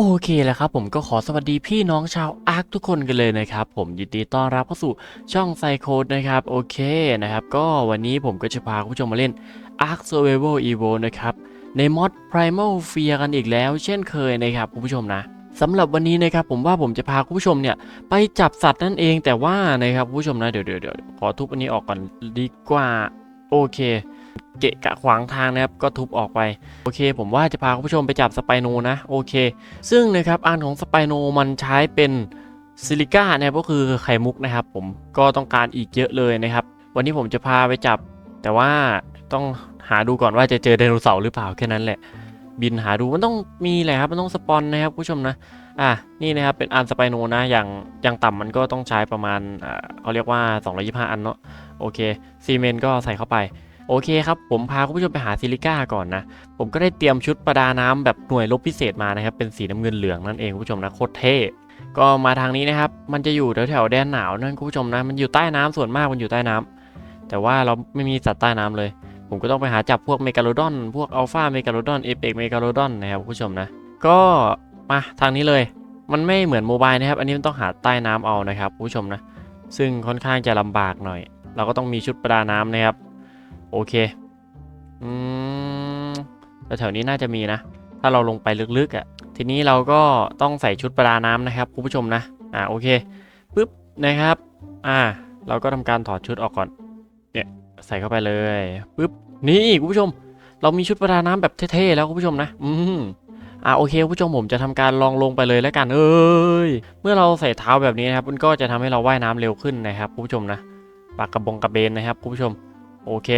โอเคแล้วครับผมก็ขอสวัสดีพี่น้องชาวอาร์คทุกคนกันเลยนะครับ ผมยินดีต้อนรับเข้าสู่ช่องไซโคดนะครับ โอเคนะครับ ก็วันนี้ผมก็จะพาคุณผู้ชมมาเล่น Ark Survival Evo นะครับ ในมอด Primal Fear กันอีกแล้ว เช่นเคยนะครับคุณผู้ชมนะสำหรับวันนี้นะครับผมว่าผมจะพาคุณผู้ชมเนี่ย ไปจับสัตว์นั่นเองแต่ว่านะครับคุณผู้ชมนะเดี๋ยวเดี๋ยวเดี๋ยวขอทุบอันนี้ออกก่อนดีกว่าโอเค เกะกะขวางทางนะครับก็ทุบออกไปโอเค ผมว่าจะพาคุณผู้ชมไปจับสไปโนนะโอเค ซึ่งนะครับอันของสไปโนมันใช้เป็นซิลิก้านะครับก็คือไข่มุกนะครับ ผมก็ต้องการอีกเยอะเลยนะครับ วันนี้ผมจะพาไปจับ แต่ว่าต้องหาดูก่อนว่าจะเจอไดโนเสาร์หรือเปล่าแค่นั้นแหละ บินหาดูมันต้องมีแหละครับมันต้องสปอนนะครับผู้ชมนะอะนี่นะครับเป็นอันสไปโนนะอย่างอย่างต่ำมันก็ต้องใช้ประมาณเขาเรียกว่า 225 อันเนาะโอเคซีเมนต์ก็ใส่เข้าไป โอเคครับ ผมพาคุณผู้ชมไปหาซิลิก้าก่อนนะ ผมก็ได้เตรียมชุดประดาน้ำแบบหน่วยรบพิเศษมานะครับ เป็นสีน้ำเงินเหลืองนั่นเองคุณผู้ชมนะโคตรเท่ก็มาทางนี้นะครับ มันจะอยู่แถวแถวๆแดนหนาวนั่นคุณผู้ชมนะ มันอยู่ใต้น้ำส่วนมากมันอยู่ใต้น้ำแต่ว่าเราไม่มีสัตว์ใต้น้ำเลย ผมก็ต้องไปหาจับพวกเมกาโลดอน พวกอัลฟาเมกาโลดอนเอเปกเมกาโลดอนนะครับคุณผู้ชมนะ ก็มาทางนี้เลย มันไม่เหมือนโมบายนะครับ อันนี้มันต้องหาใต้น้ำเอานะครับคุณผู้ชมนะ ซึ่งค่อนข้างจะลำบากหน่อย เราก็ต้องมีชุดประดาน้ำนะครับ โอเค อืมแถวๆนี้น่าจะมีนะ ถ้าเราลงไปลึกๆอะ่ะ ทีนี้เราก็ต้องใส่ชุดประดาน้ำนะครับคุณผู้ชมนะ อ่าโอเคปึ๊บนะครับ อ่า เราก็ทำการถอดชุดออกก่อน เนี่ยใส่เข้าไปเลยปึ๊บนี่คุณผู้ชม เรามีชุดประดาน้ำแบบเท่ๆแล้วคุณผู้ชมนะ อืมอ่าโอเคคุณผู้ชมผมจะทำการลองลงไปเลยแล้วกันเอ้ยเมื่อเราใส่เท้าแบบนี้นะครับมันก็จะทำให้เราว่ายน้ำเร็วขึ้นนะครับคุณผู้ชมนะปากกระบงกระเบนนะครับคุณผู้ชม โอเค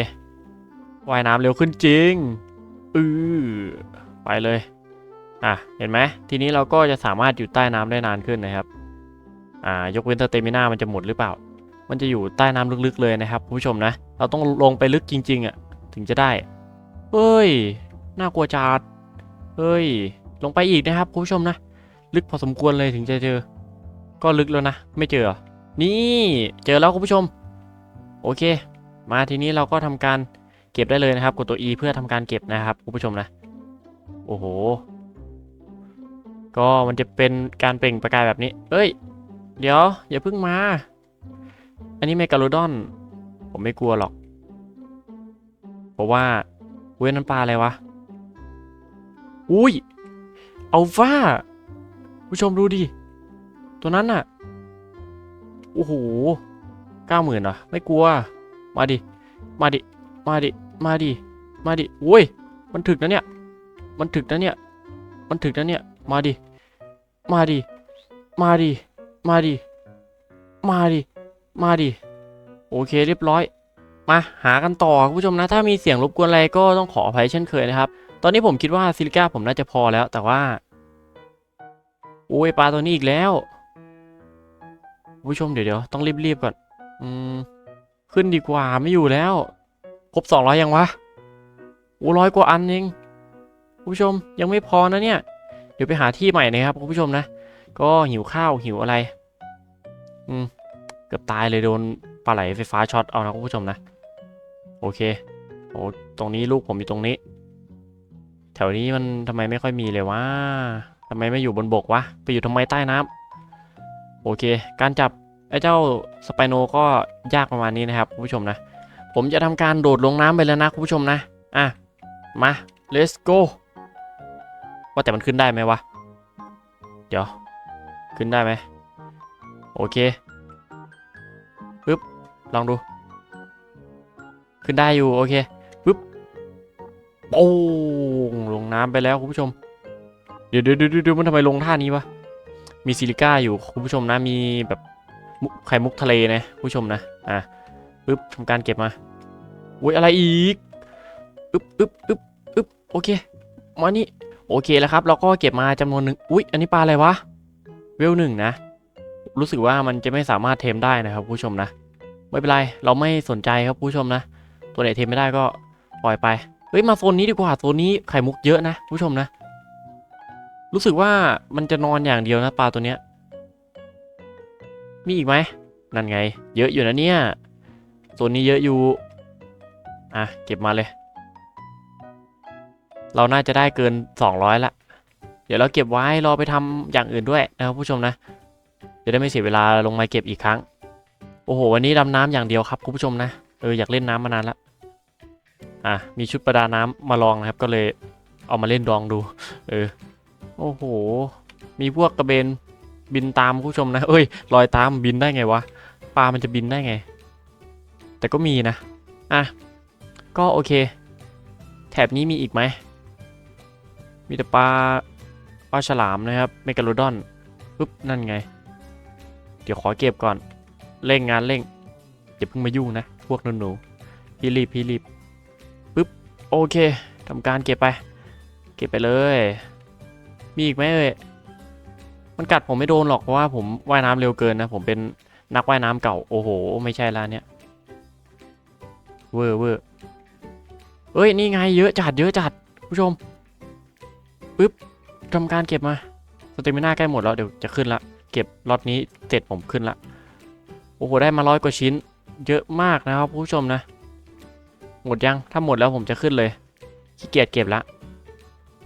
ว่ายน้ำเร็วขึ้นจริงอือไปเลยอะเห็นไหมทีนี้เราก็จะสามารถอยู่ใต้น้ำได้นานขึ้นนะครับอ่ายกเว้นสเตมิน่ามันจะหมดหรือเปล่า มันจะอยู่ใต้น้ำลึกๆเลยนะครับผู้ชมนะ เราต้องลงไปลึกจริง ๆอะถึงจะได้เฮ้ยน่ากลัวจัดเฮ้ยลงไปอีกนะครับคุณผู้ชมนะ ลึกพอสมควรเลยถึงจะเจอ ก็ลึกแล้วนะ ไม่เจอเหรอนี่เจอแล้วคุณผู้ชม โอเค มาทีนี้เราก็ทำการ เก็บได้เลยนะครับ กดตัว E เพื่อทำการเก็บนะครับคุณผู้ชมนะ โอ้โห ก็มันจะเป็นการเปล่งประกายแบบนี้ เอ้ย เดี๋ยว อย่าเพิ่งมา อันนี้เมกาโลดอน ผมไม่กลัวหรอก เพราะว่าเว้ยนันปลาอะไรวะ อุ้ยอัลฟาผู้ชมดูดิ ตัวนั้นน่ะ โอ้โหเก้าหมื่นเหรอ ไม่กลัว มาดิ มาดิ มาดิ มาดิ มาดิโว้ย มันถึกนะเนี่ย มันถึกนะเนี่ย มันถึกนะเนี่ย มาดิ มาดิ มาดิ มาดิ มาดิ มาดิ โอเคเรียบร้อย มาหากันต่อคุณผู้ชมนะ ถ้ามีเสียงรบกวนอะไรก็ต้องขออภัยเช่นเคยนะครับ ตอนนี้ผมคิดว่าซิลิก้าผมน่าจะพอแล้ว แต่ว่า โอ้ยปลาตัวนี้อีกแล้วผู้ชมเดี๋ยวเดี๋ยวต้องรีบๆก่อน อืม ขึ้นดีกว่าไม่อยู่แล้ว ครบสองร้อยยังวะโอ้ร้อยกว่าอันเองคุณผู้ชมยังไม่พอนะเนี่ย เดี๋ยวไปหาที่ใหม่นะครับคุณผู้ชมนะ ก็หิวข้าวหิวอะไร อืม เกือบตายเลยโดนปลาไหลไฟฟ้าช็อตเอานะคุณผู้ชมนะ โอเคโอ้ตรงนี้ลูกผมอยู่ตรงนี้ แถวนี้มันทำไมไม่ค่อยมีเลยวะทำไมไม่อยู่บนบกวะ ไปอยู่ทำไมใต้น้ำโอเค การจับไอ้เจ้าสไปโนก็ยากประมาณนี้นะครับคุณผู้ชมนะ ผมจะทำการโดดลงน้ำไปแล้วนะคุณผู้ชมนะ อะ มา let's go ว่าแต่มันขึ้นได้ไหมวะ เดี๋ยว ขึ้นได้ไหม โอเค ปึ๊บ ลองดู ขึ้นได้อยู่ โอเค ปึ๊บโป้งลงน้ำไปแล้วคุณผู้ชม เดี๋ยวเดี๋ยวเดี๋ยวเดี๋ยวมันทำไมลงท่านี้วะ มีซิลิก้าอยู่คุณผู้ชมนะ มีแบบไข่มุกทะเลนะคุณผู้ชมนะ อะึ๊บทำการเก็บมาอุ้ยอะไรอีกอึ๊บอึ๊บอึ๊บอึ๊บโอเค มานี่ โอเคแล้วครับ เราก็เก็บมาจำนวนหนึ่งอุ๊ยอันนี้ปลาอะไรวะ เวลหนึ่งนะ รู้สึกว่ามันจะไม่สามารถเทมได้นะครับผู้ชมนะ ไม่เป็นไร เราไม่สนใจครับผู้ชมนะ ตัวไหนเทมไม่ได้ก็ปล่อยไป เฮ้ย มาโซนนี้ดีกว่า โซนนี้ไข่มุกเยอะนะผู้ชมนะ รู้สึกว่ามันจะนอนอย่างเดียวนะปลาตัวเนี้ย มีอีกไหม นั่นไง เยอะอยู่นะเนี่ย โซนนี้เยอะอยู่ อะ เก็บมาเลย เราน่าจะได้เกิน 200 ละ เดี๋ยวเราเก็บไว้รอไปทำอย่างอื่นด้วยนะครับผู้ชมนะ จะได้ไม่เสียเวลาลงมาเก็บอีกครั้ง โอ้โห วันนี้ดำน้ำอย่างเดียวครับคุณผู้ชมนะ เอออยากเล่นน้ำมานานละ อะ มีชุดประดาน้ำมาลองนะครับ ก็เลยเอามาเล่นดองดู เออ โอ้โห มีพวกกระเบนบินตามคุณผู้ชมนะ เอ้ย ลอยตามบินได้ไงวะ ปลามันจะบินได้ไง แต่ก็มีนะ อะ ก็โอเค แถบนี้มีอีกไหม มีแต่ปลาปลาฉลามนะครับ เมกาโลดอนปุ๊บ นั่นไง เดี๋ยวขอเก็บก่อน เร่งงานเร่งอย่าเพิ่งมายุ่งนะ พวกหนูๆพี่รีบพี่รีบปุ๊บ โอเคทำการเก็บไป เก็บไปเลย มีอีกไหมเอ่ยมันกัดผมไม่โดนหรอกเพราะว่าผมว่ายน้ำเร็วเกินนะ ผมเป็นนักว่ายน้ำเก่า โอ้โห ไม่ใช่ละเนี่ย เวอร์เวอร์เอ้ย นี่ไงเยอะจัดเยอะจัดผู้ชมปึ๊บทำการเก็บมาสเตมิน่าใกล้หมดแล้วเดี๋ยวจะขึ้นละเก็บล็อตนี้เสร็จผมขึ้นละโอ้โหได้มาร้อยกว่าชิ้น เยอะมากนะครับผู้ชมนะ หมดยังถ้าหมดแล้วผมจะขึ้นเลยขี้เกียจเก็บละ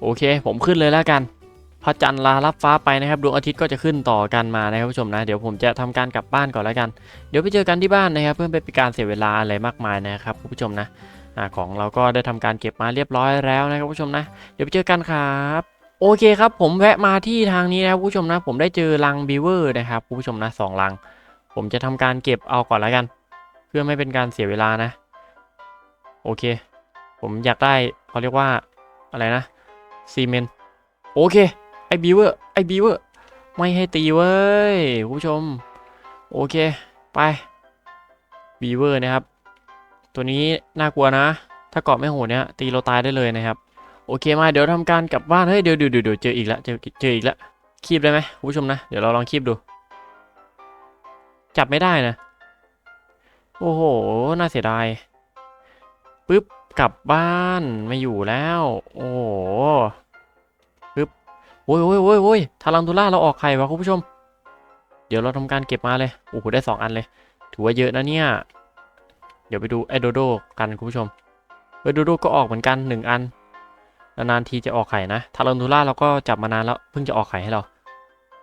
โอเค ผมขึ้นเลยแล้วกัน พระจันทร์ลารับฟ้าไปนะครับดวงอาทิตย์ก็จะขึ้นต่อกันมานะครับผู้ชมนะ เดี๋ยวผมจะทำการกลับบ้านก่อนแล้วกัน เดี๋ยวไปเจอกันที่บ้านนะครับเพื่อไม่เป็นการเสียเวลาอะไรมากมายนะครับผู้ชมนะของเราก็ได้ทำการเก็บมาเรียบร้อยแล้วนะครับผู้ชมนะ เดี๋ยวไปเจอกันครับโอเคครับผมแวะมาที่ทางนี้นะครับผู้ชมนะ ผมได้เจอรังบีเวอร์นะครับผู้ชมนะสองรัง ผมจะทำการเก็บเอาก่อนแล้วกัน เพื่อไม่เป็นการเสียเวลานะ โอเค ผมอยากได้เขาเรียกว่าอะไรนะซีเมนต์โอเค บีเวอร์ไอบีเวอร์ไม่ให้ตีเว้ยคุณผู้ชม โอเค ไปบีเวอร์นะครับ ตัวนี้น่ากลัวนะ ถ้าเกาะไม่โหดเนี่ยตีเราตายได้เลยนะครับ โอเคมาเดี๋ยวทำการกลับบ้านเฮ้ยเดี๋ยวเดี๋ยวเดี๋ยวเจออีกแล้วเจอเจออีกแล้วคีบได้ไหมคุณผู้ชมนะ เดี๋ยวเราลองคีบดู จับไม่ได้นะ โอ้โห น่าเสียดายปึ๊บกลับบ้านไม่อยู่แล้ว โอ้โห โอ้ยโอ้ยโอ้ยโอ้ยทารังตูล่าเราออกไข่วะคุณผู้ชม เดี๋ยวเราทำการเก็บมาเลย โอ้โห ได้สองอันเลย ถือว่าเยอะนะเนี่ย เดี๋ยวไปดูไอโดโดกันคุณผู้ชมไอโดโดก็ออกเหมือนกันหนึ่งอัน นานๆทีจะออกไข่นะ ทารันทูล่าเราก็จับมานานแล้ว เพิ่งจะออกไข่ให้เรา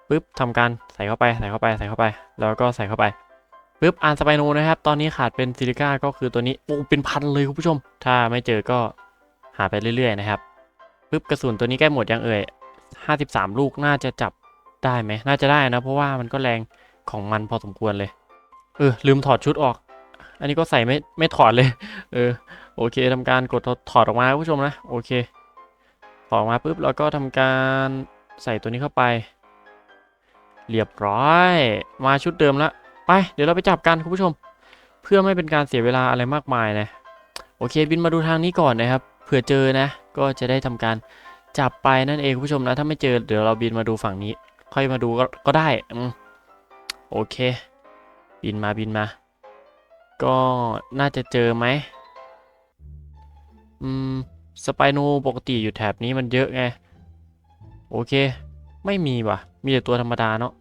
ปุ๊บทำการใส่เข้าไป ใส่เข้าไป ใส่เข้าไป แล้วก็ใส่เข้าไปปุ๊บอ่านสไปโนนะครับ ตอนนี้ขาดเป็นซิลิก้าก็คือตัวนี้ โอ้ เป็นพันเลยคุณผู้ชม ถ้าไม่เจอก็หาไปเรื่อยๆนะครับปุ๊บ กระสุนตัวนี้ใกล้หมดยังเอ่ย 53 ลูกน่าจะจับได้ไหมน่าจะได้นะ เพราะว่ามันก็แรงของมันพอสมควรเลย เออ ลืมถอดชุดออก อันนี้ก็ใส่ไม่ไม่ถอดเลย เออ โอเคทำการกดถอดออกมาคุณผู้ชมนะ โอเค ถอดออกมาปุ๊บแล้วก็ทำการใส่ตัวนี้เข้าไป เรียบร้อย มาชุดเดิมละ ไป เดี๋ยวเราไปจับกันคุณผู้ชม เพื่อไม่เป็นการเสียเวลาอะไรมากมายนะ โอเค บินมาดูทางนี้ก่อนนะครับ เผื่อเจอนะ ก็จะได้ทำการ จับไปนั่นเองคุณผู้ชมนะ ถ้าไม่เจอเดี๋ยวเราบินมาดูฝั่งนี้ ค่อยมาดูก็ก็ได้อืมโอเค บินมาบินมา ก็น่าจะเจอไหมอืมสไปโนปกติอยู่แถบนี้มันเยอะไง โอเค ไม่มีว่ะ มีแต่ตัวธรรมดาเนาะ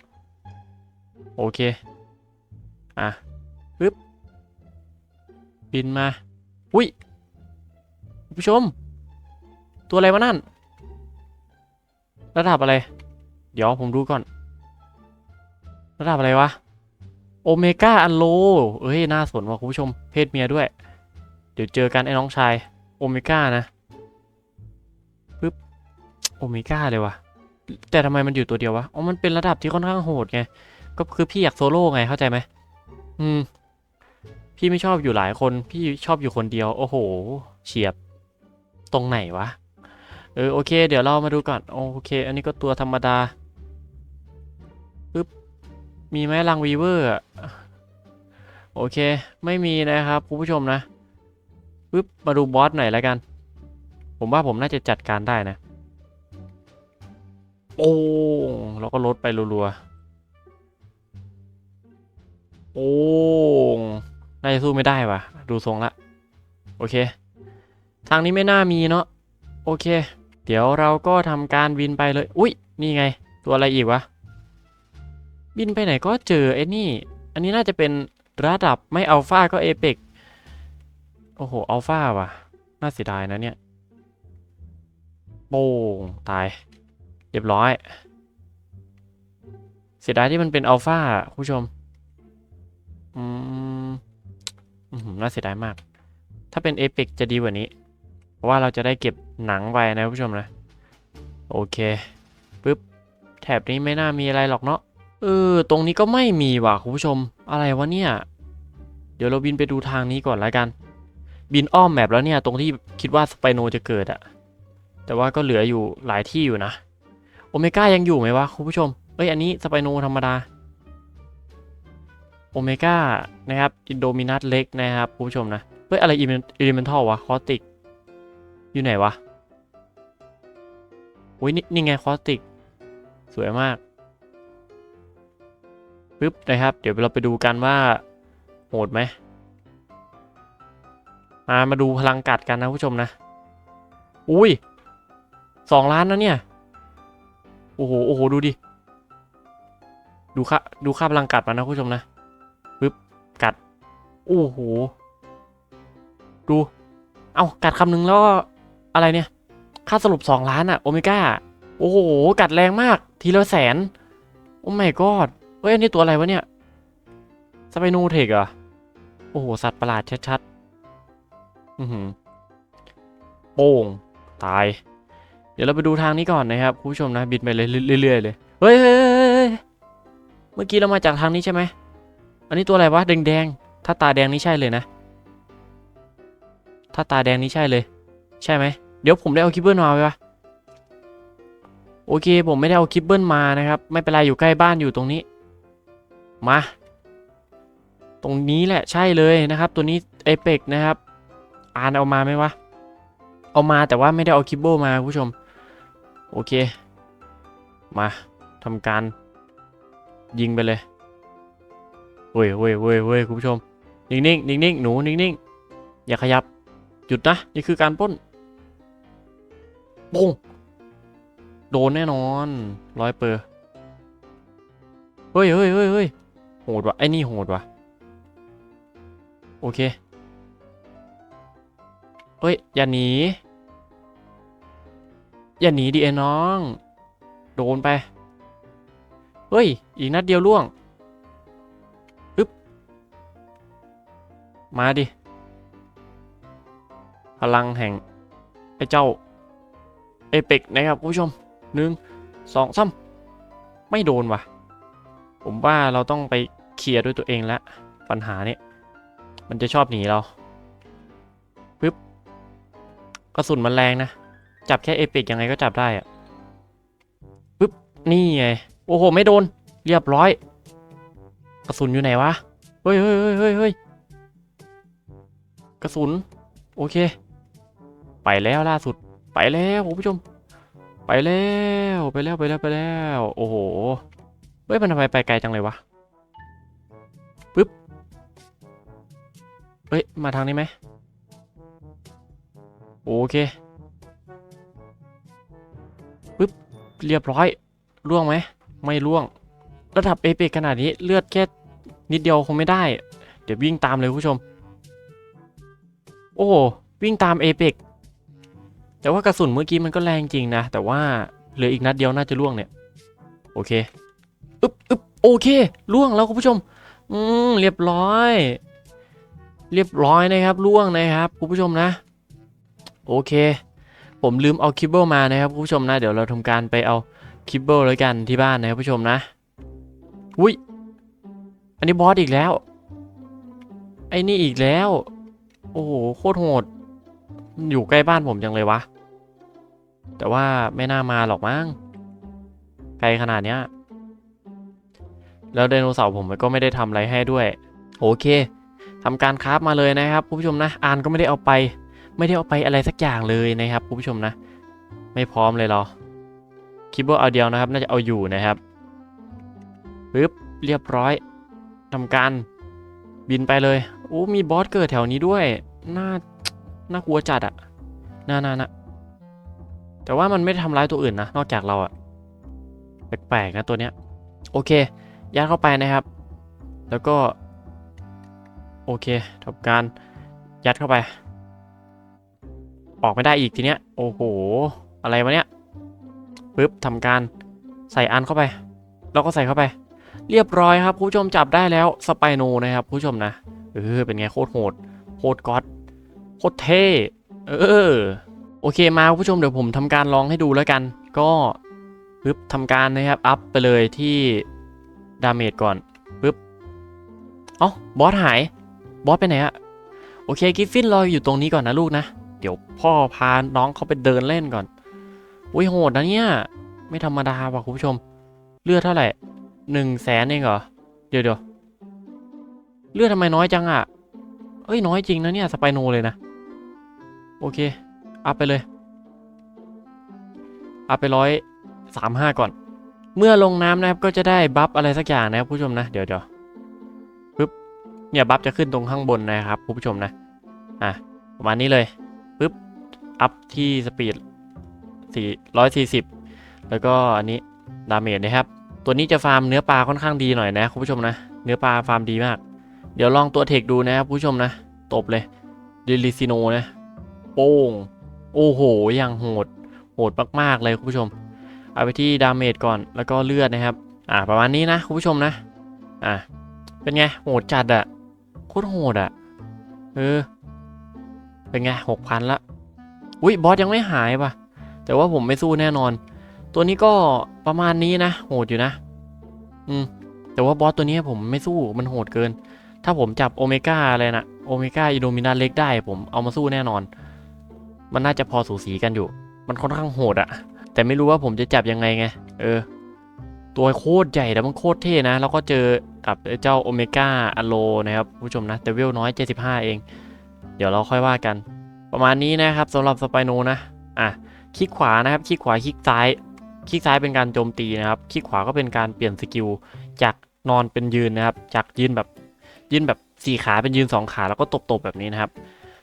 โอเค อะปึ๊บบินมา อุ้ยผู้ชม ตัวอะไรวะนั่น ระดับอะไร เดี๋ยวผมดูก่อน ระดับอะไรวะ โอเมก้าอันโล เอ้ย น่าสนว่ะคุณผู้ชม เพศเมียด้วย เดี๋ยวเจอกันไอ้น้องชาย โอเมก้านะปึ๊บ โอเมก้าเลยวะแต่ทำไมมันอยู่ตัวเดียววะ อ๋อ มันเป็นระดับที่ค่อนข้างโหดไง ก็คือพี่อยากโซโล่ไง เข้าใจไหม อืม พี่ไม่ชอบอยู่หลายคน พี่ชอบอยู่คนเดียว โอ้โห เฉียบ ตรงไหนวะ เออโอเค เดี๋ยวเรามาดูก่อนโอเค อันนี้ก็ตัวธรรมดาปึ๊บมีไหมลังวีเวอร์โอเค ไม่มีนะครับคุณผู้ชมนะปึ๊บมาดูบอสหน่อยแล้วกัน ผมว่าผมน่าจะจัดการได้นะโอ้แล้วก็ลดไปรัวๆโอ้น่าจะสู้ไม่ได้ว่ะ ดูทรงละ โอเค ทางนี้ไม่น่ามีเนาะโอเค เดี๋ยวเราก็ทำการบินไปเลย อุ้ยนี่ไง ตัวอะไรอีกวะ บินไปไหนก็เจอไอ้นี่ อันนี้น่าจะเป็นระดับไม่อัลฟาก็เอเปกโอ้โหอัลฟาว่ะ น่าเสียดายนะเนี่ย โป้งตาย เรียบร้อย เสียดายที่มันเป็นอัลฟาคุณผู้ชม อืมน่าเสียดายมาก ถ้าเป็นเอ e กจะดีกว่านี้ เพราะว่าเราจะได้เก็บหนังไปนะผู้ชมนะ โอเคปึ๊บแถบนี้ไม่น่ามีอะไรหรอกเนาะเออ ตรงนี้ก็ไม่มีว่ะคุณผู้ชม อะไรวะเนี่ย เดี๋ยวเราบินไปดูทางนี้ก่อนแล้วกัน บินอ้อมแมปแล้วเนี่ย ตรงที่คิดว่าสไปโนจะเกิดอะแต่ว่าก็เหลืออยู่หลายที่อยู่นะ โอเมก้ายังอยู่ไหมวะคุณผู้ชม เอ้ย อันนี้สไปโนธรรมดา โอเมก้านะครับ อินโดมินัสเล็กนะครับคุณผู้ชมนะ เฮ้ย อะไรอิเลเมนทัลวะ คอสติก อยู่ไหนวะอุ้ยนี่นี่ไงคอสติก สวยมากปึ๊บนะครับ เดี๋ยวเราไปดูกันว่าโหดไหมมามาดูพลังกัดกันนะผู้ชมนะ อุ้ยสองล้านนะเนี่ย โอ้โห โอ้โห ดูดิ ดูค่าดูค่าพลังกัดมานะผู้ชมนะปึ๊บ กัด โอ้โห ดู เอากัดคำหนึ่งแล้วก็ อะไรเนี่ย ค่าสรุปสองล้านอะโอเมก้า โอ้โห กัดแรงมาก ทีละแสน โอ้ไม่กอดเฮ้ย อันนี้ตัวอะไรวะเนี่ย สไปโนเทคเหรอโอ้โห สัตว์ประหลาดชัดๆ อือหือ โป่ง ตาย เดี๋ยวเราไปดูทางนี้ก่อนนะครับ คุณผู้ชมนะ บินไปเลยเรื่อยๆเลย เฮ้ยเฮ้ยเฮ้ยเมื่อกี้เรามาจากทางนี้ใช่ไหม อันนี้ตัวอะไรวะ แดงๆ ถ้าตาแดงนี่ใช่เลยนะ ถ้าตาแดงนี่ใช่เลย ใช่ไหมเดี๋ยวผมได้เอาคิปเปิลมาไหมวะโอเค ผมไม่ได้เอาคิปเปิลมานะครับ ไม่เป็นไรอยู่ใกล้บ้านอยู่ตรงนี้ มา ตรงนี้แหละใช่เลยนะครับ ตัวนี้เอเปกนะครับ อ่านเอามาไหมวะ เอามาแต่ว่าไม่ได้เอาคิปเปิลมาผู้ชม โอเค มาทำการยิงไปเลยเว้ยเว้ยเว้ยเว้ยคุณผู้ชม นิ่งๆนิ่งๆหนูนิ่งๆอย่าขยับ หยุดนะ นี่คือการป้น ปงโดนแน่นอนร้อยเปอร์เฮ้ยเฮ้ยเฮ้ยเฮ้ยโหดว่ะไอ้นี่โหดว่ะโอเคเฮ้ย อย่าหนี อย่าหนีดิไอ้น้อง โดนไป เฮ้ย อีกนัดเดียวล่วงปึ๊บ มาดิ พลังแห่ง ไอ้เจ้า เอเปกนะครับคุณผู้ชมหนึ่งสองสามไม่โดนว่ะ ผมว่าเราต้องไปเคลียร์ด้วยตัวเองแล้วปัญหานี้มันจะชอบหนีเราปึ๊บกระสุนมันแรงนะ จับแค่เอเปกยังไงก็จับได้อะปึ๊บนี่ไงโอ้โหไม่โดน เรียบร้อย กระสุนอยู่ไหนวะเฮ้ยเฮ้ยเฮ้ยเฮ้ยเฮ้ยกระสุน โอเค ไปแล้วล่าสุด ไปแล้วคุณผู้ชม ไปแล้วไปแล้วไปแล้วไปแล้ว โอ้โหเฮ้ยมันทำไมไปไกลจังเลยวะปึ๊บเฮ้ยมาทางนี้ไหมโอเคปึ๊บเรียบร้อยล่วงไหมไม่ล่วง ระดับเอเปกขนาดนี้เลือดแค่นิดเดียวคงไม่ได้ เดี๋ยววิ่งตามเลยคุณผู้ชม โอ้วิ่งตามเอเปก แต่ว่ากระสุนเมื่อกี้มันก็แรงจริงนะ แต่ว่าเหลืออีกนัดเดียวน่าจะล่วงเนี่ย โอเคอึ๊บอึ๊บโอเคล่วงแล้วคุณผู้ชม อืมเรียบร้อย เรียบร้อยนะครับล่วงนะครับคุณผู้ชมนะ โอเค ผมลืมเอาคิบเบิลมานะครับคุณผู้ชมนะ เดี๋ยวเราทำการไปเอาคิบเบิลแล้วกันที่บ้านนะครับผู้ชมนะอุ้ยอันนี้บอสอีกแล้ว ไอ้นี่อีกแล้ว โอ้โหโคตรโหด อยู่ใกล้บ้านผมจังเลยวะ แต่ว่าไม่น่ามาหรอกมั้งไกลขนาดเนี้ย แล้วไดโนเสาร์ผมก็ไม่ได้ทำอะไรให้ด้วย โอเคทำการคราฟมาเลยนะครับคุณผู้ชมนะอานก็ไม่ได้เอาไป ไม่ได้เอาไปอะไรสักอย่างเลยนะครับคุณผู้ชมนะ ไม่พร้อมเลยเราคิดว่าเอาเดียวนะครับ น่าจะเอาอยู่นะครับปึ๊บเรียบร้อยทำการบินไปเลยโอ้มีบอสเกิดแถวนี้ด้วย น่า น่ากลัวจัดอะน่าน่าน่าแต่ว่ามันไม่ได้ทำร้ายตัวอื่นนะ นอกจากเราอะแปลกๆนะตัวเนี้ย โอเค ยัดเข้าไปนะครับ แล้วก็ โอเคทำการยัดเข้าไป ออกไม่ได้อีกทีเนี้ย โอ้โห อะไรวะเนี้ยปึ๊บทำการใส่อันเข้าไป แล้วก็ใส่เข้าไป เรียบร้อยครับผู้ชมจับได้แล้วสไปโนนะครับผู้ชมนะ เออเป็นไงโคตรโหดโคตรก๊อต โคตรเท่เออโอเคมาผู้ชมเดี๋ยวผมทำการลองให้ดูแล้วกัน ก็ปึ๊บทำการนะครับอัพไปเลยที่ดาเมจก่อนปึ๊บเอ้าบอสหายบอสไปไหนอะโอเคกิฟฟินรออยู่ตรงนี้ก่อนนะลูกนะ เดี๋ยวพ่อพาน้องเขาไปเดินเล่นก่อนอุ้ยโหดนะเนี่ย ไม่ธรรมดาว่ะคุณผู้ชม เลือดเท่าไหร่หนึ่งแสนเองเหรอ เดี๋ยวเดี๋ยวเลือดทำไมน้อยจังอะเอ้ยน้อยจริงนะเนี่ยสไปโนเลยนะ โอเค อัพไปเลย อัพไปร้อยสามห้าก่อน เมื่อลงน้ำนะครับก็จะได้บัฟอะไรสักอย่างนะครับผู้ชมนะ เดี๋ยวเดี๋ยวปึ๊บ เนี่ยบัฟจะขึ้นตรงข้างบนนะครับผู้ชมนะ อะประมาณนี้เลยปึ๊บ อัพที่สปีดสี่ร้อยสี่สิบแล้วก็อันนี้ดาเมจนะครับ ตัวนี้จะฟาร์มเนื้อปลาค่อนข้างดีหน่อยนะคุณผู้ชมนะ เนื้อปลาฟาร์มดีมาก เดี๋ยวลองตัวเทคดูนะครับผู้ชมนะ ตบเลยเดลิซิโนนะ โป้ง โอ้โห อย่างโหด โหดมากๆเลยคุณผู้ชม เอาไปที่ดาเมจก่อน แล้วก็เลือดนะครับ อ่า ประมาณนี้นะคุณผู้ชมนะ อ่าเป็นไง โหดจัดอะโคตรโหดอะเออ เป็นไงหกพันละ อุ้ยบอสยังไม่หายปะแต่ว่าผมไม่สู้แน่นอน ตัวนี้ก็ประมาณนี้นะ โหดอยู่นะ อืม แต่ว่าบอสตัวนี้ผมไม่สู้ มันโหดเกินถ้าผมจับโอเมก้าอะไรนะโอเมก้าอิโดมินาเล็กได้ผมเอามาสู้แน่นอน มันน่าจะพอสูสีกันอยู่ มันค่อนข้างโหดอะแต่ไม่รู้ว่าผมจะจับยังไงไง เออ ตัวโคตรใหญ่แล้วมันโคตรเท่นะ แล้วก็เจอกับเจ้าโอเมก้าอโลนะครับผู้ชมนะ แต่เวลน้อย 75 เอง เดี๋ยวเราค่อยว่ากัน ประมาณนี้นะครับสำหรับสไปโนนะ อะ คลิกขวานะครับ คลิกขวา คลิกซ้าย คลิกซ้ายเป็นการโจมตีนะครับ คลิกขวาก็เป็นการเปลี่ยนสกิลจากนอนเป็นยืนนะครับ จากยืนแบบยืนแบบสี่ขาเป็นยืนสองขาแล้วก็ตบๆแบบนี้นะครับ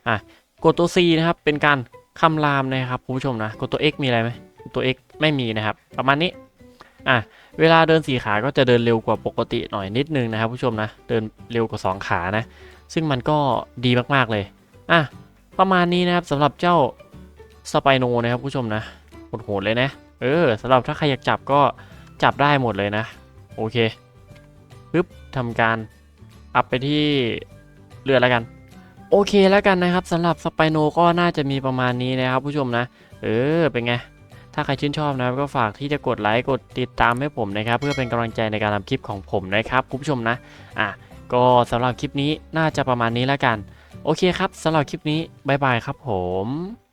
อะ กดตัว C นะครับ เป็นการ คำรามนะครับคุณผู้ชมนะกดตัว X มีอะไรไหมตัว X ไม่มีนะครับ ประมาณนี้อะเวลาเดินสี่ขาก็จะเดินเร็วกว่าปกติหน่อยนิดนึงนะครับผู้ชมนะเดินเร็วกว่าสองขานะ ซึ่งมันก็ดีมากๆเลยอะประมาณนี้นะครับสำหรับเจ้าสไปโนนะครับผู้ชมนะโหดเลยนะเออสำหรับถ้าใครอยากจับก็จับได้หมดเลยนะ โอเคปึ๊บทำการอัพไปที่เรือแล้วกัน โอเคแล้วกันนะครับสำหรับสไปโนก็น่าจะมีประมาณนี้นะครับผู้ชมนะ เออเป็นไง ถ้าใครชื่นชอบนะครับก็ฝากที่จะกดไลค์กดติดตามให้ผมนะครับ เพื่อเป็นกำลังใจในการทำคลิปของผมนะครับคุณผู้ชมนะอะก็สำหรับคลิปนี้น่าจะประมาณนี้แล้วกัน โอเคครับสำหรับคลิปนี้บ๊ายบายครับผม